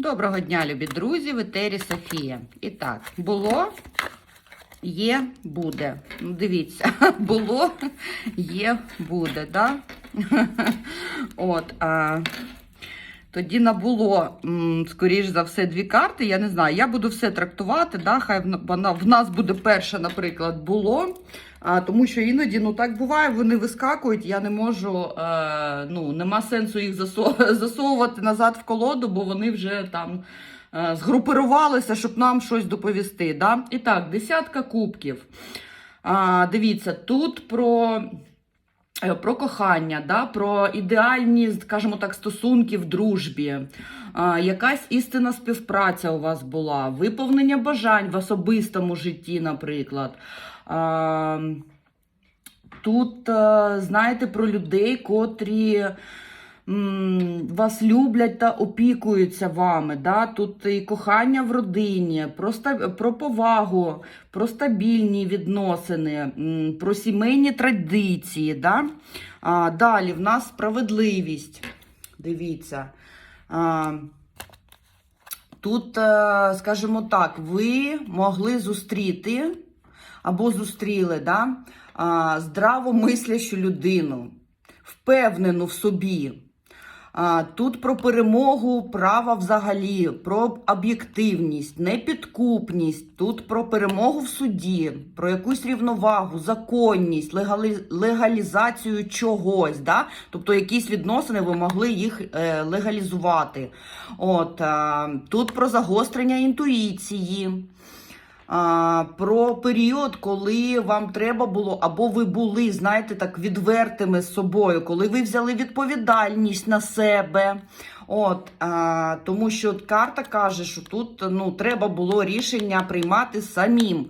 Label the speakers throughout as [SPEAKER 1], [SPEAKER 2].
[SPEAKER 1] Доброго дня, любі друзі, в етері Софія. І так, було, є, буде. Ну, дивіться, було, є, буде, да? От, а, тоді на було, м, скоріш за все, дві карти. Я не знаю, я буду все трактувати, да? хай в, нас буде перша, наприклад, було. А, тому що іноді ну так буває, вони вискакують. Я не можу, е, ну нема сенсу їх засо- засовувати назад в колоду, бо вони вже там е, згрупирувалися, щоб нам щось доповісти. Да? І так, десятка кубків. А, дивіться, тут про. Е, Про кохання, да? про ідеальні, скажімо так, стосунки в дружбі, а, якась істинна співпраця у вас була, виповнення бажань в особистому житті, наприклад. А, Тут, е, знаєте, про людей, котрі вас люблять та опікуються вами. Да? Тут і кохання в родині, про, повагу, про стабільні відносини, про сімейні традиції. Да? А, далі в нас справедливість. Дивіться. А, Тут, е, скажімо так, ви могли зустріти або зустріли да, здравомислящу людину, впевнену в собі. Тут про перемогу права взагалі, про об'єктивність, непідкупність, тут про перемогу в суді, про якусь рівновагу, законність, легалі... легалізацію чогось. Да? Тобто якісь відносини ви могли їх е, легалізувати. От, тут про загострення інтуїції. А, про період, коли вам треба було, або ви були, знаєте, так відвертими з собою, коли ви взяли відповідальність на себе. От, а, тому що карта каже, що тут ну, треба було рішення приймати самим.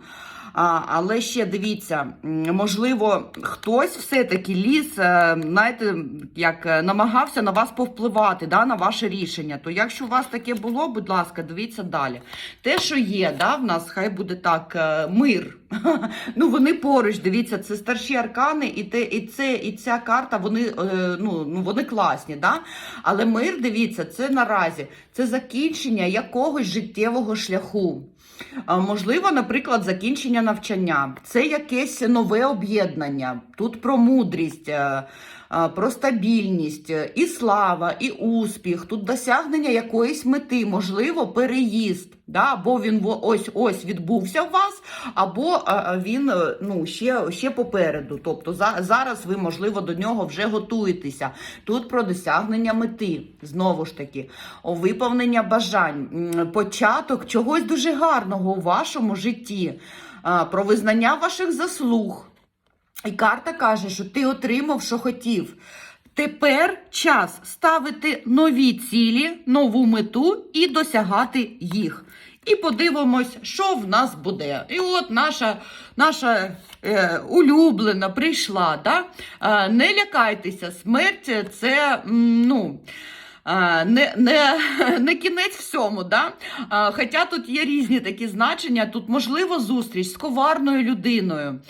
[SPEAKER 1] А, але ще дивіться, можливо, хтось все-таки ліз, е, знаєте, як е, намагався на вас повпливати, да, на ваше рішення. То якщо у вас таке було, будь ласка, дивіться далі. Те, що є, да, в нас хай буде так, е, мир. Ну, вони поруч, дивіться, це старші аркани, і те, і це, і ця карта, вони, е, ну, ну, вони класні, да? Але мир, дивіться, це наразі це закінчення якогось життєвого шляху. Можливо, наприклад, закінчення навчання. Це якесь нове об'єднання. Тут про мудрість, е, про стабільність, е, і слава, і успіх. Тут досягнення якоїсь мети, можливо, переїзд. Да? Або він ось ось відбувся у вас, або він е, ну, ще, ще попереду. Тобто за, зараз ви, можливо, до нього вже готуєтеся. Тут про досягнення мети, знову ж таки, виповнення бажань, початок чогось дуже гарного у вашому житті, про визнання ваших заслуг. І карта каже, що ти отримав, що хотів. Тепер час ставити нові цілі, нову мету і досягати їх. І подивимось, що в нас буде. І от наша наша е, улюблена прийшла. Да? Е, не лякайтеся, смерть це ну. е, Не, не, не кінець всьому, да? А, Хоча тут є різні такі значення. Тут можливо зустріч з коварною людиною.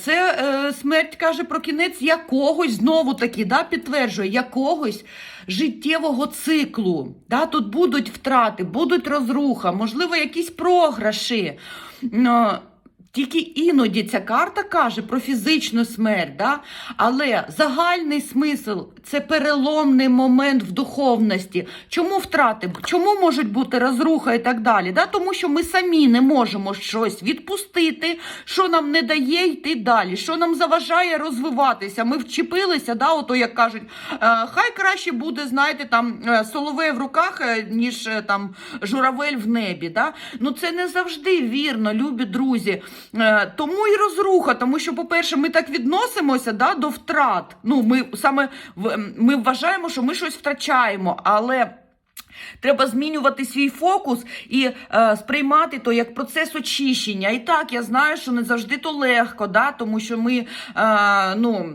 [SPEAKER 1] Це е, смерть каже про кінець якогось, знову таки, да, підтверджує, якогось життєвого циклу. Да? Тут будуть втрати, будуть розруха, можливо, якісь програші. Тільки іноді ця карта каже про фізичну смерть, да? але загальний смисл це переломний момент в духовності. Чому втрати? Чому можуть бути розруха і так далі? Да? Тому що ми самі не можемо щось відпустити, що нам не дає йти далі, що нам заважає розвиватися. Ми вчепилися, да, ото як кажуть, е, хай краще буде, знаєте, там е, соловей в руках, е, ніж там журавель в небі. Да? Ну це не завжди вірно, любі друзі. Е, Тому і розруха, тому що, по-перше, ми так відносимося да, до втрат. Ну, ми саме ми вважаємо, що ми щось втрачаємо, але. Треба змінювати свій фокус і е, сприймати то як процес очищення. І так, я знаю, що не завжди то легко, да, тому що ми е, ну,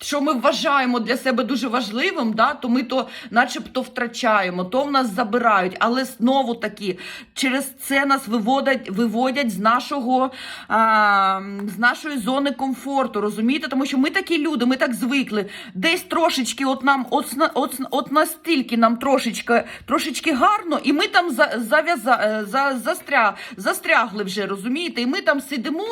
[SPEAKER 1] що ми вважаємо для себе дуже важливим, да, то ми то начебто втрачаємо, то в нас забирають. Але знову таки, через це нас виводять, виводять з нашого а, з нашої зони комфорту. Розумієте? Тому що ми такі люди, ми так звикли. Десь трошечки, от нам, от, от, от настільки нам трошечки, трошечки гарно, і ми там за, зав'яза, е, за, застря, застрягли вже, розумієте? І ми там сидимо,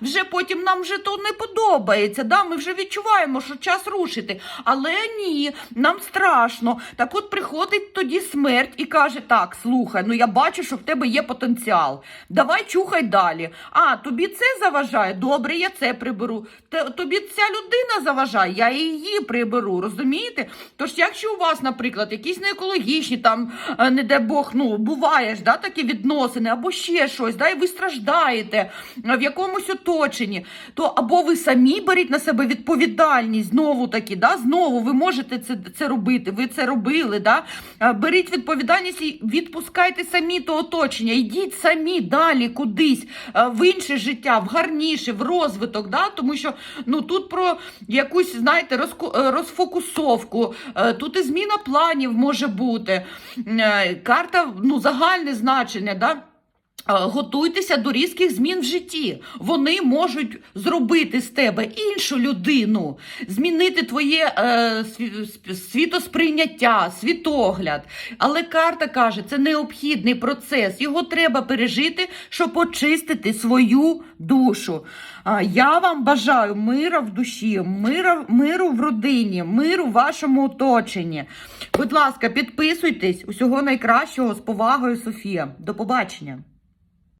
[SPEAKER 1] вже потім нам вже то не подобається. Да? Ми вже відчуваємо, що час рушити. Але ні, нам страшно. Так от приходить тоді смерть і каже: так, слухай, ну я бачу, що в тебе є потенціал. Давай чухай далі. А, тобі це заважає? Добре, я це приберу. Тобі ця людина заважає, я її приберу. Розумієте? Тож, якщо у вас, наприклад, якісь неекологічні, там, е, не де Бог, ну, буває ж, да, такі відносини, або ще щось, да, і ви страждаєте в якомусь оточенні, то або ви самі беріть на себе відповідальність, знову таки, да, знову ви можете це, це робити, ви це робили, да, Е, беріть відповідальність і відпускайте самі то оточення, йдіть самі далі кудись, е, в інше життя, в гарніше, в розвиток, да, тому що ну, тут про якусь, знаєте, е, розфокусовку, тут і зміна планів може бути, карта, ну, загальне значення, да, Готуйтеся до різких змін в житті. Вони можуть зробити з тебе іншу людину, змінити твоє е, світосприйняття, світогляд. Але карта каже, це необхідний процес. Його треба пережити, щоб очистити свою душу. Я вам бажаю мира в душі, мира, миру в родині, миру в вашому оточенні. Будь ласка, підписуйтесь. Усього найкращого з повагою, Софія. До побачення.